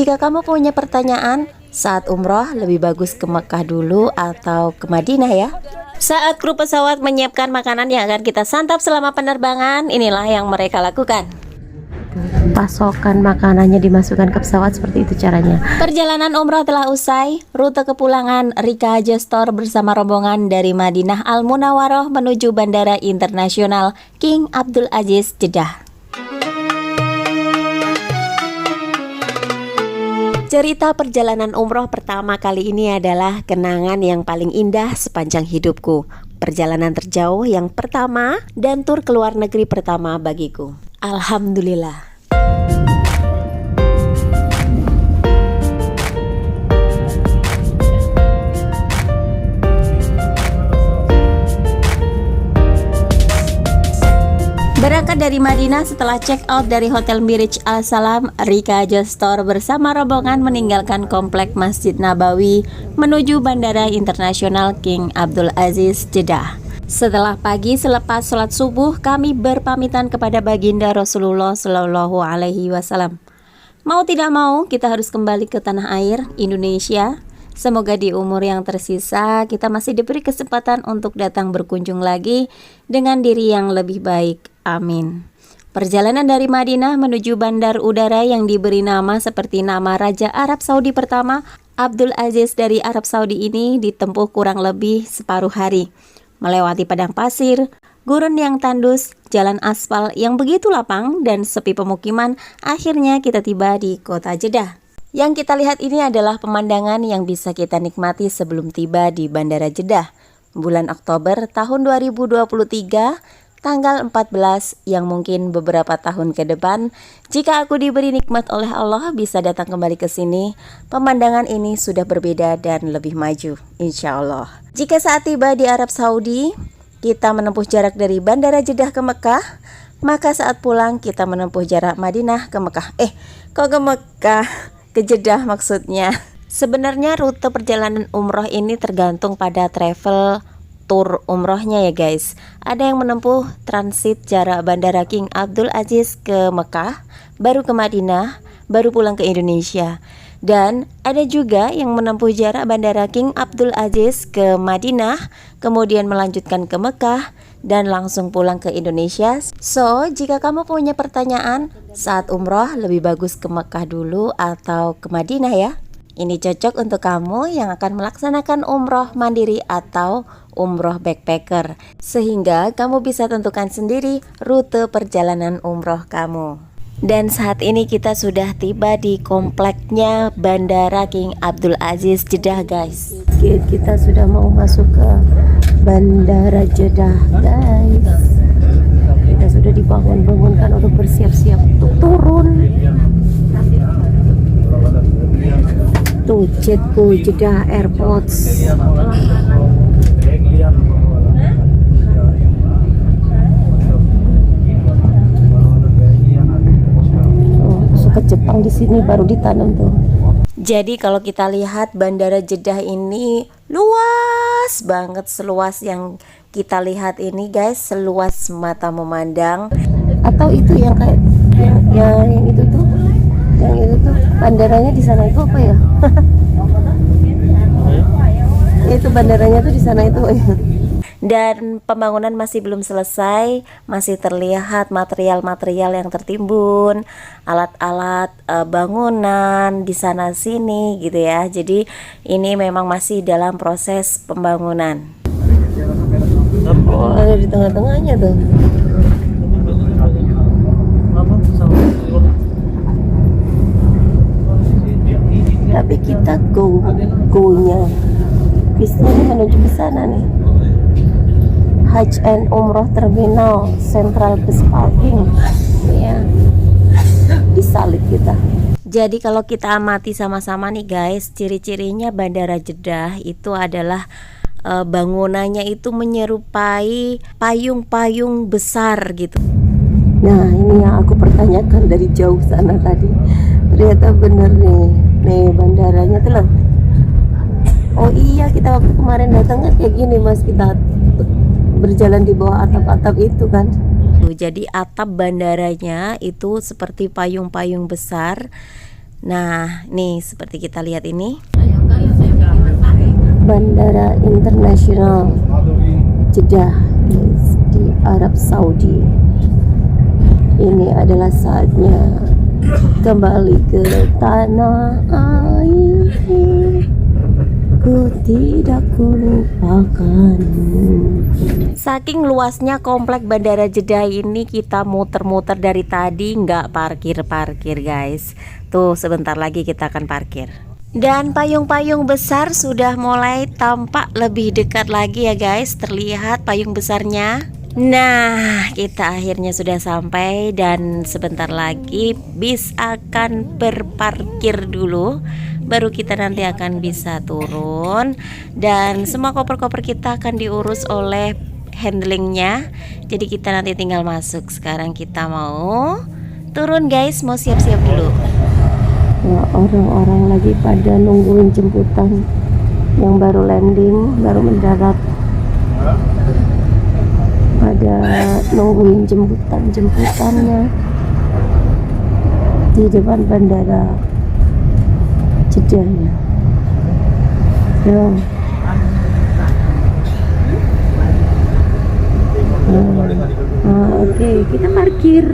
Jika kamu punya pertanyaan, saat umroh lebih bagus ke Mekah dulu atau ke Madinah ya? Saat kru pesawat menyiapkan makanan yang akan kita santap selama penerbangan, inilah yang mereka lakukan pasokan makanannya dimasukkan ke pesawat seperti itu caranya. Perjalanan umrah telah usai. Rute kepulangan Rika Gestor bersama rombongan dari Madinah Al Munawaroh menuju Bandara Internasional King Abdul Aziz Jeddah. Cerita perjalanan umroh pertama kali ini adalah kenangan yang paling indah sepanjang hidupku. Perjalanan terjauh yang pertama dan tur ke luar negeri pertama bagiku. Alhamdulillah. Berangkat dari Madinah setelah check out dari Hotel Mirij Al Salam, Rika Jostor bersama rombongan meninggalkan komplek Masjid Nabawi menuju Bandara Internasional King Abdul Aziz Jeddah. Setelah pagi selepas sholat subuh, kami berpamitan kepada baginda Rasulullah Shallallahu Alaihi Wasallam. Mau tidak mau, kita harus kembali ke tanah air Indonesia Semoga di umur yang tersisa kita masih diberi kesempatan untuk datang berkunjung lagi dengan diri yang lebih baik. Amin. Perjalanan dari Madinah menuju bandar udara yang diberi nama seperti nama Raja Arab Saudi pertama, Abdul Aziz dari Arab Saudi ini ditempuh kurang lebih separuh hari. Melewati padang pasir, gurun yang tandus, jalan aspal yang begitu lapang dan sepi pemukiman, akhirnya kita tiba di kota Jeddah. Yang kita lihat ini adalah pemandangan yang bisa kita nikmati sebelum tiba di Bandara Jeddah. Bulan Oktober tahun 2023, tanggal 14 yang mungkin beberapa tahun ke depan, jika aku diberi nikmat oleh Allah bisa datang kembali ke sini, pemandangan ini sudah berbeda dan lebih maju, insya Allah. Jika saat tiba di Arab Saudi, kita menempuh jarak dari Bandara Jeddah ke Mekah, maka saat pulang kita menempuh jarak Madinah ke Mekah. Eh, kok ke Mekah? ke Jeddah maksudnya. Sebenarnya rute perjalanan umroh ini tergantung pada travel tour umrohnya ya guys. Ada yang menempuh transit jarak Bandara King Abdul Aziz ke Mekah, baru ke Madinah, baru pulang ke Indonesia. Dan ada juga yang menempuh jarak Bandara King Abdul Aziz ke Madinah, kemudian melanjutkan ke Mekah, dan langsung pulang ke Indonesia. So, jika kamu punya pertanyaan saat umroh lebih bagus ke Mekah dulu atau ke Madinah ya? Ini cocok untuk kamu yang akan melaksanakan umroh mandiri atau umroh backpacker, sehingga kamu bisa tentukan sendiri rute perjalanan umroh kamu. Dan saat ini kita sudah tiba di kompleknya Bandara King Abdul Aziz Jeddah guys Kita sudah mau masuk ke Bandara Jeddah guys Kita sudah dibangun-bangunkan untuk bersiap-siap untuk turun Tuh jetku Jeddah Airport ke Jepang di sini baru ditanam tuh. Jadi kalau kita lihat Bandara Jeddah ini luas banget seluas yang kita lihat ini guys seluas mata memandang atau itu yang kayak yang, yang itu tuh yang itu tuh bandaranya di sana itu apa ya? itu bandaranya tuh di sana itu dan pembangunan masih belum selesai, masih terlihat material-material yang tertimbun, alat-alat e, bangunan di sana sini gitu ya. Jadi ini memang masih dalam proses pembangunan. Oh, ada di tengah-tengahnya tuh. Tapi kita go go-nya bisa menuju ke sana nih. Hajj and Umroh Terminal Central Bus Parking. Ya disalib kita. Jadi kalau kita amati sama-sama nih guys ciri-cirinya Bandara Jeddah itu adalah e, bangunannya itu menyerupai payung-payung besar gitu. Nah ini yang aku pertanyakan dari jauh sana tadi. Ternyata bener nih. Nih bandaranya tuh loh oh iya kita waktu kemarin datang kan kayak gini mas kita berjalan di bawah atap-atap itu kan jadi atap bandaranya itu seperti payung-payung besar Nah, nih seperti kita lihat ini. Bandara Internasional Jeddah di Arab Saudi. Ini adalah saatnya kembali ke tanah air. Ku tidak kulupakan. Saking luasnya komplek Bandara Jeddah ini kita muter-muter dari tadi nggak parkir-parkir guys. Tuh sebentar lagi kita akan parkir. Dan payung-payung besar sudah mulai tampak lebih dekat lagi ya guys Terlihat payung besarnya Nah, kita akhirnya sudah sampai dan sebentar lagi bis akan berparkir dulu. Baru kita nanti akan bisa turun dan semua koper-koper kita akan diurus oleh handlingnya. Jadi kita nanti tinggal masuk. Sekarang kita mau turun guys, mau siap-siap dulu. Ya, orang-orang lagi pada nungguin jemputan yang baru landing, baru mendarat pada nungguin jemputan jemputannya di depan bandara Jeddah ya. Nah, oke okay, kita parkir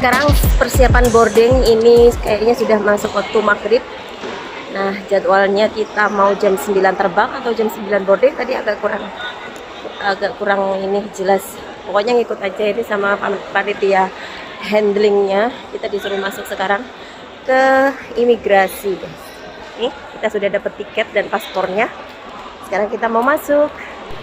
sekarang persiapan boarding ini kayaknya sudah masuk waktu maghrib. Nah jadwalnya kita mau jam 9 terbang atau jam 9 boarding? Tadi agak kurang agak kurang ini jelas. Pokoknya ngikut aja ini sama panitia handlingnya. Kita disuruh masuk sekarang ke imigrasi guys nih kita sudah dapat tiket dan paspornya. Sekarang kita mau masuk.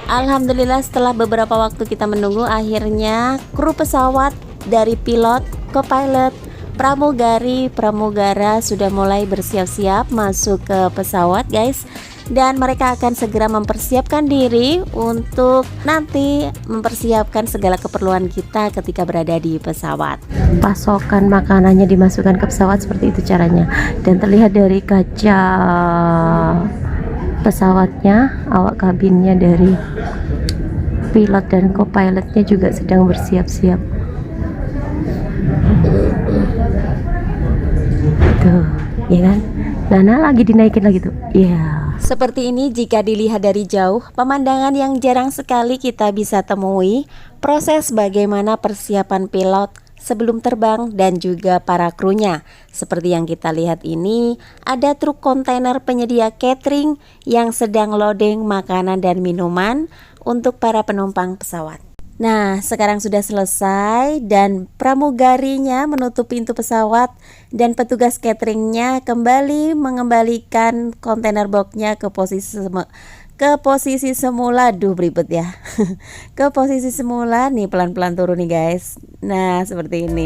Alhamdulillah setelah beberapa waktu kita menunggu akhirnya kru pesawat dari pilot ke pilot pramugari pramugara sudah mulai bersiap-siap masuk ke pesawat guys dan mereka akan segera mempersiapkan diri untuk nanti mempersiapkan segala keperluan kita ketika berada di pesawat. Pasokan makanannya dimasukkan ke pesawat seperti itu caranya. Dan terlihat dari kaca pesawatnya awak kabinnya dari pilot dan co-pilotnya juga sedang bersiap-siap. Tuh ya kan? Nana lagi dinaikin lagi tuh. Ya yeah. Seperti ini jika dilihat dari jauh pemandangan yang jarang sekali kita bisa temui proses bagaimana persiapan pilot sebelum terbang dan juga para krunya. Seperti yang kita lihat ini, ada truk kontainer penyedia catering yang sedang loading makanan dan minuman untuk para penumpang pesawat. Nah, sekarang sudah selesai dan pramugarinya menutup pintu pesawat dan petugas cateringnya kembali mengembalikan kontainer boxnya ke posisi ke posisi semula. Duh, beribet ya. ke posisi semula nih pelan-pelan turun nih guys. Nah, seperti ini.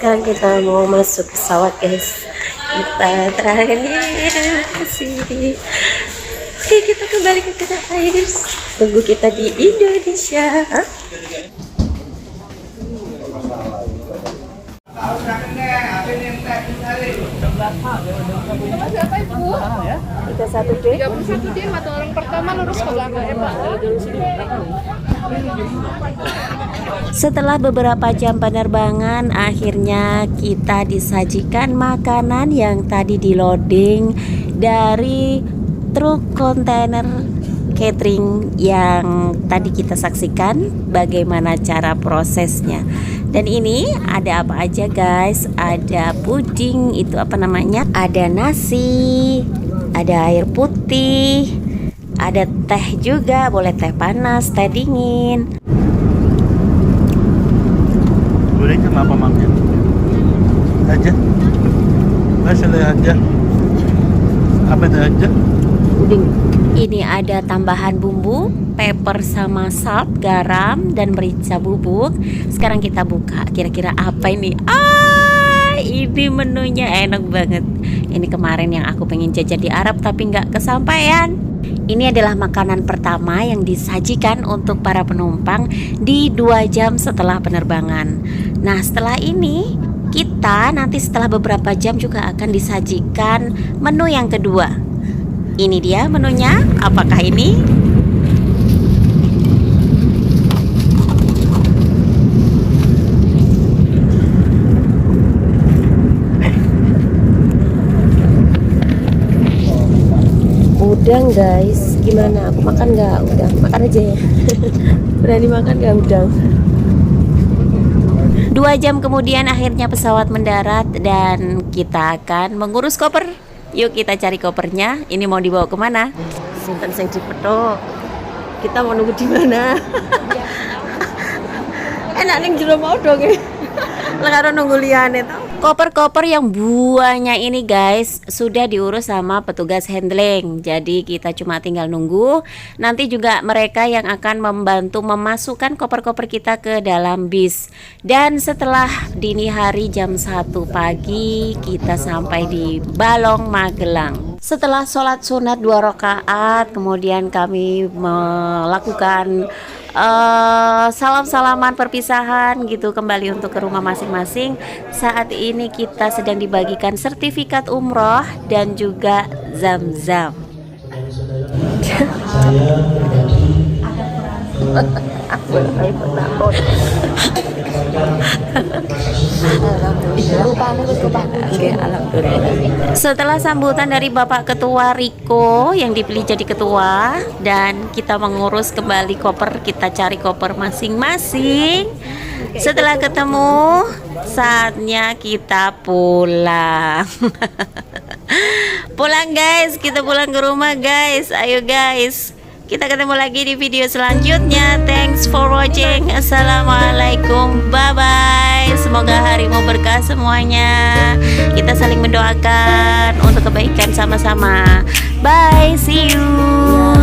Sekarang kita mau masuk pesawat, guys. Kita terakhir sih. Oke, kita kembali ke tanah air. Tunggu kita di Indonesia. Tiga satu D. D. Atau orang pertama lurus ke. Setelah beberapa jam penerbangan, akhirnya kita disajikan makanan yang tadi di loading dari truk kontainer catering yang tadi kita saksikan bagaimana cara prosesnya. Dan ini ada apa aja guys? Ada puding, itu apa namanya? Ada nasi, ada air putih, ada teh juga, boleh teh panas, teh dingin. Boleh kenapa mampir? Aja. Hasil aja. Apa itu aja? Ini ada tambahan bumbu, pepper sama salt, garam, dan merica bubuk. Sekarang kita buka. Kira-kira apa ini? Ah, ini menunya enak banget. Ini kemarin yang aku pengen jajan di Arab tapi nggak kesampaian. Ini adalah makanan pertama yang disajikan untuk para penumpang di dua jam setelah penerbangan. Nah, setelah ini kita nanti setelah beberapa jam juga akan disajikan menu yang kedua. Ini dia menunya. Apakah ini? udang guys gimana aku makan nggak udang makan aja ya berani makan nggak udang Dua jam kemudian akhirnya pesawat mendarat dan kita akan mengurus koper. Yuk kita cari kopernya. Ini mau dibawa ke mana? saya di petok kita mau nunggu di mana enak nih jero mau dong Lekaro nunggu liane tau Koper-koper yang buahnya ini guys sudah diurus sama petugas handling. Jadi kita cuma tinggal nunggu. Nanti juga mereka yang akan membantu memasukkan koper-koper kita ke dalam bis. Dan setelah dini hari jam 1 pagi kita sampai di Balong Magelang. Setelah sholat sunat dua rakaat, kemudian kami melakukan eh, salam-salaman perpisahan gitu kembali untuk ke rumah masing-masing. Saat ini kita sedang dibagikan sertifikat umroh dan juga zam-zam. Setelah sambutan dari Bapak Ketua Riko yang dipilih jadi ketua dan kita mengurus kembali koper, kita cari koper masing-masing. Setelah ketemu, saatnya kita pulang. pulang guys, kita pulang ke rumah guys. Ayo guys. Kita ketemu lagi di video selanjutnya. Thanks for watching. Assalamualaikum. Bye bye. Semoga harimu berkah semuanya. Kita saling mendoakan untuk kebaikan sama-sama. Bye. See you.